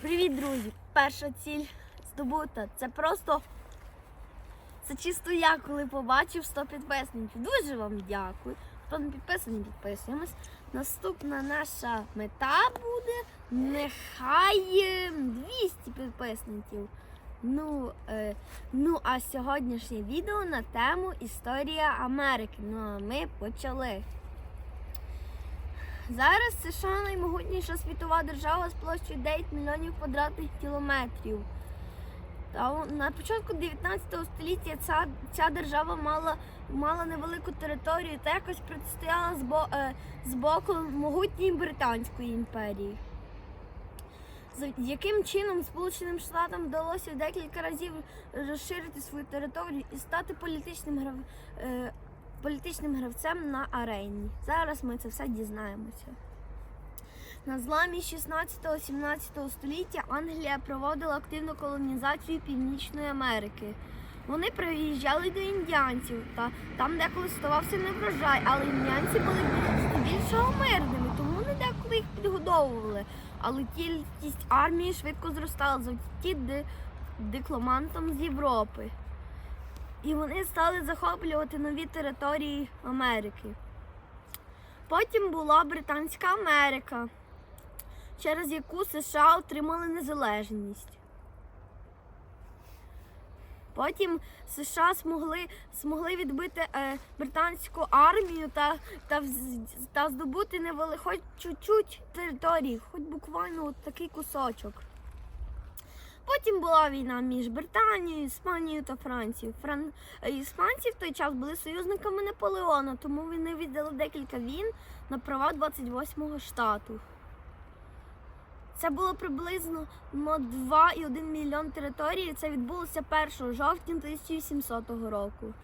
Привіт, друзі! Перша ціль здобута. Це просто це чисто я, коли побачив 100 підписників. Дуже вам дякую. Хто не підписаний, підписуємось. Наступна наша мета буде нехай е, 200 підписників. Ну, е, ну, а сьогоднішнє відео на тему Історія Америки. Ну а ми почали. Зараз США наймогутніша світова держава з площею 9 мільйонів квадратних кілометрів. Та на початку 19 століття ця, ця держава мала, мала невелику територію та якось протистояла з, бо, е, з боку могутньої Британської імперії. За яким чином Сполученим Штатам вдалося декілька разів розширити свою територію і стати політичним грав... е, політичним гравцем на арені. Зараз ми це все дізнаємося. На зламі 16-17 століття Англія проводила активну колонізацію Північної Америки. Вони приїжджали до індіанців, та там деколи ставався неврожай, але індіанці були здебільшого мирними, тому вони деколи їх підгодовували. Але кількість армії швидко зростала завдяки ди- дипломантам з Європи. І вони стали захоплювати нові території Америки. Потім була Британська Америка, через яку США отримали незалежність. Потім США змогли, змогли відбити е, британську армію та, та, та здобути невели, хоч чуть-чуть території, хоч буквально от такий кусочок. Потім була війна між Британією, Іспанією та Францією. Фран... е, Іспанці в той час були союзниками Наполеона, тому вони віддали декілька війн на права 28-го штату. Це було приблизно ну, 2,1 мільйон територій. Це відбулося 1 жовтня 1700 року.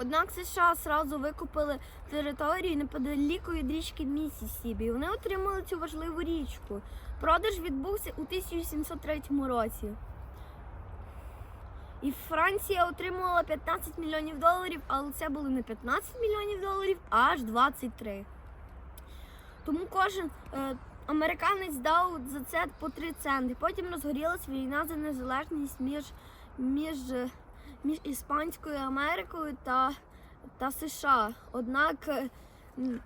Однак США одразу викупили територію неподаліку від річки Міссісіпі. Вони отримали цю важливу річку. Продаж відбувся у 1703 році. І Франція отримувала 15 мільйонів доларів, але це були не 15 мільйонів доларів, а аж 23. Тому кожен е, американець дав за це по 3 центи. Потім розгорілась війна за незалежність між, між, між Іспанською Америкою та, та США. Однак,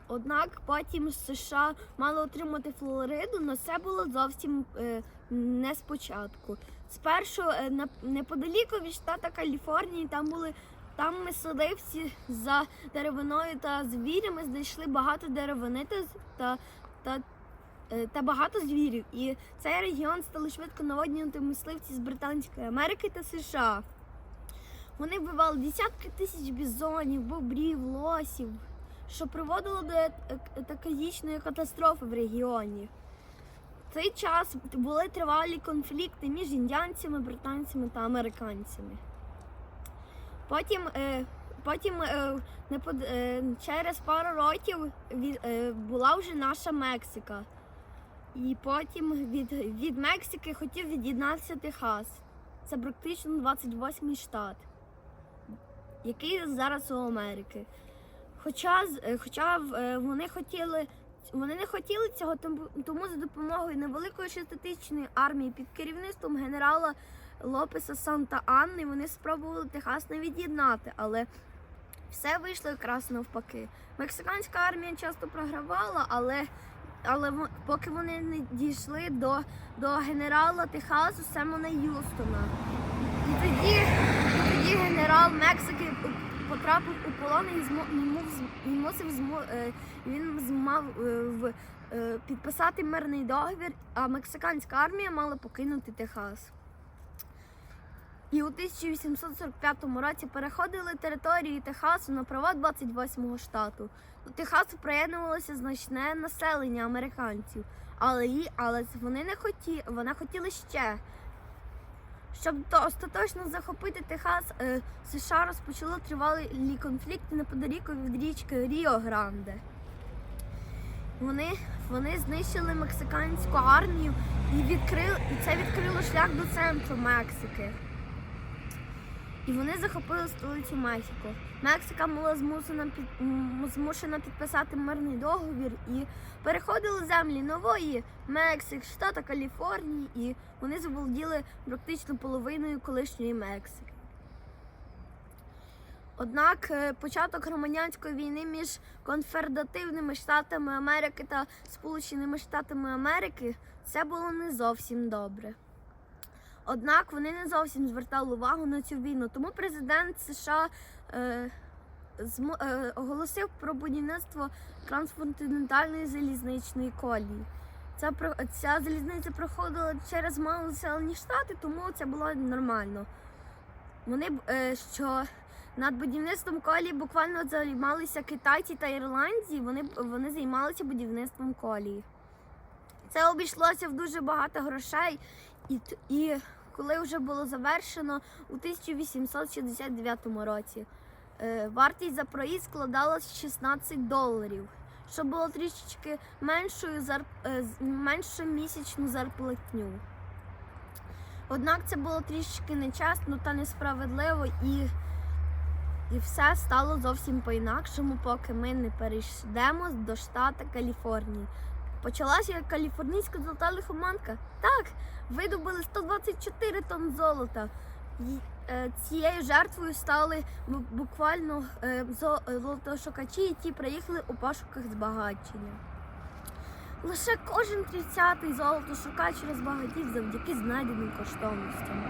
однак потім США мали отримати Флориду, але це було зовсім е, не спочатку. Спершу е, на- неподаліку від штата Каліфорнії там були. Там мисливці за деревиною та звірями знайшли багато деревини та, та, та, е, та багато звірів. І цей регіон стали швидко наводнювати мисливці з Британської Америки та США. Вони вбивали десятки тисяч бізонів, бобрів, лосів, що приводило до ек- ек- екологічної катастрофи в регіоні. В цей час були тривалі конфлікти між індіанцями, британцями та американцями. Потім, е, потім е, е, через пару років е, була вже наша Мексика. І потім від, від Мексики хотів від'єднатися Техас. Це практично 28-й штат, який зараз у Америки. Хоча, е, хоча е, вони хотіли. Вони не хотіли цього, тому, за допомогою невеликої шеститисячної армії під керівництвом генерала Лопеса Санта Анни вони спробували Техас не від'єднати, але все вийшло якраз навпаки. Мексиканська армія часто програвала, але, але поки вони не дійшли до, до генерала Техасу Семона Юстона. І тоді, тоді генерал Мексики потрапив у полон і змо, йому, мусив змо, е, він змав е, е, підписати мирний договір, а мексиканська армія мала покинути Техас. І у 1845 році переходили території Техасу на права 28-го штату. До Техасу приєднувалося значне населення американців, але, але вони не хотіли, вони хотіли ще. Щоб остаточно захопити Техас, е, США розпочали тривалі конфлікти неподаліку від річки Ріо Гранде. Вони, вони знищили мексиканську армію і, відкрили, і це відкрило шлях до центру Мексики. І вони захопили столицю Мексико. Мексика була змусена під змушена підписати мирний договір і переходили землі нової Мексик, штата Каліфорнії, і вони заволоділи практично половиною колишньої Мексики. Однак е, початок громадянської війни між конфедеративними штатами Америки та Сполученими Штатами Америки це було не зовсім добре. Однак вони не зовсім звертали увагу на цю війну. Тому президент США е, е, оголосив про будівництво трансконтинентальної залізничної колії. Ця, ця залізниця проходила через малонаселені штати, тому це було нормально. Вони е, що над будівництвом колії буквально займалися китайці та ірландці, вони, вони займалися будівництвом колії. Це обійшлося в дуже багато грошей, і, і коли вже було завершено у 1869 році. Е, вартість за проїзд складала 16 доларів, що було трішечки меншою зар... е, менше місячну зарплатню. Однак це було трішки нечесно та несправедливо, і, і все стало зовсім по-інакшому, поки ми не перейдемо до штата Каліфорнії. Почалася каліфорнійська золота лихоманка. Так, видобули 124 тонн золота. Е, цією жертвою стали буквально е, зо- золотошукачі, які приїхали у пошуках збагачення. Лише кожен 30-й золотошукач розбагатів завдяки знайденим коштовностям.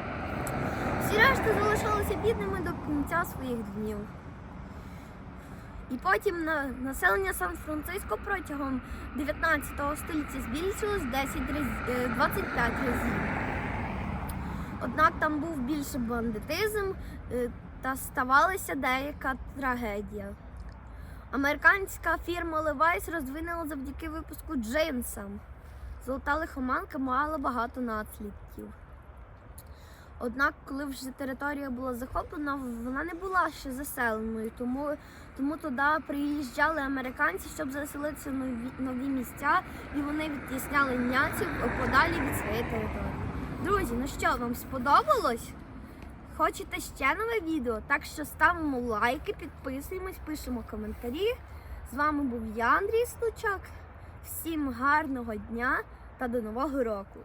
Всі решти залишалися бідними до кінця своїх днів. І потім населення Сан-Франциско протягом 19 століття збільшилось 10 разів, е, 25 разів. Однак там був більше бандитизм е, та ставалася деяка трагедія. Американська фірма Levi's розвинула завдяки випуску джинсам. Золота лихоманка мала багато наслідків. Однак, коли вже територія була захоплена, вона не була ще заселеною, тому, тому туди приїжджали американці, щоб заселитися в нові, нові місця, і вони відтісняли няців подалі від своєї території. Друзі, ну що, вам сподобалось? Хочете ще нове відео? Так що ставимо лайки, підписуємось, пишемо коментарі. З вами був я, Андрій Стучак. Всім гарного дня та до нового року!